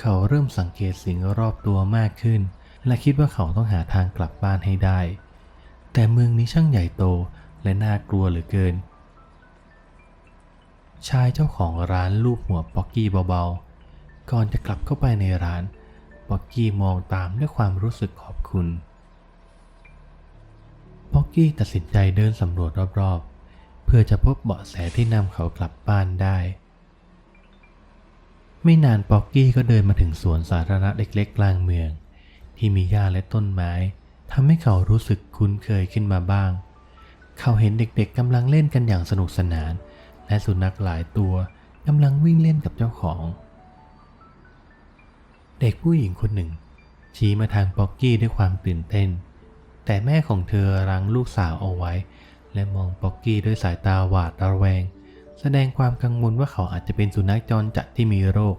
เขาเริ่มสังเกตสิ่งรอบตัวมากขึ้น และคิดว่าเขาต้องหาทางกลับบ้านให้ได้ แต่เมืองนี้ช่างใหญ่โตและน่ากลัวเหลือเกิน ชายเจ้าของร้านลูบหัวป๊อกกี้เบาๆ ก่อนจะกลับเข้าไปในร้าน ป๊อกกี้มองตามด้วยความรู้สึกขอบคุณ ป๊อกกี้ตัดสินใจเดินสำรวจรอบๆ เพื่อจะพบเบาะแสที่นำเขากลับบ้านได้ ไม่นานป๊อกกี้ก็เดินมาถึงสวนสาธารณะเล็กๆ กลางเมือง ที่มีหญ้าและต้นไม้ทำให้เขารู้สึกคุ้นเคยขึ้นมาบ้าง เขาเห็นเด็กๆกำลังเล่นกันอย่างสนุกสนาน และสุนัขหลายตัวกำลังวิ่งเล่นกับเจ้าของ เด็กผู้หญิงคนหนึ่ง ชี้มาทางป๊อกกี้ด้วยความตื่นเต้น แต่แม่ของเธอรั้งลูกสาวเอาไว้ และมองป๊อกกี้ด้วยสายตาหวาดระแวง แสดงความกังวลว่าเขาอาจจะเป็นสุนัขจรจัดที่มีโรค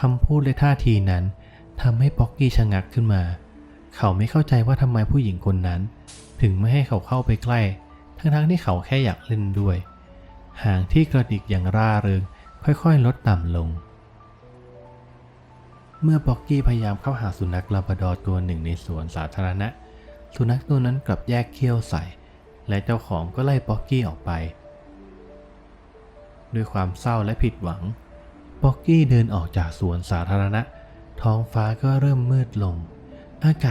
คำพูดและท่าทีนั้นทำให้ป๊อกกี้ชะงักขึ้นมา เขาไม่เข้าใจว่าทำไมผู้หญิงคนนั้น ถึงไม่ให้เขาเข้าไปใกล้ ทั้งๆที่เขาแค่อยากเล่นด้วย หางที่กระดิกอย่างร่าเริง ค่อยๆ ลดต่ำลง เมื่อบ็อกกี้พยายามเข้าหาสุนัขลาบราดอร์ตัวหนึ่งในสวนสาธารณะ สุนัขตัวนั้นกลับแยกเขี้ยวใส่ และเจ้าของก็ไล่บ็อกกี้ออกไป ด้วยความเศร้าและผิดหวังบ็อกกี้เดินออกจากสวนสาธารณะ ท้องฟ้าก็เริ่มมืดลง อากาศ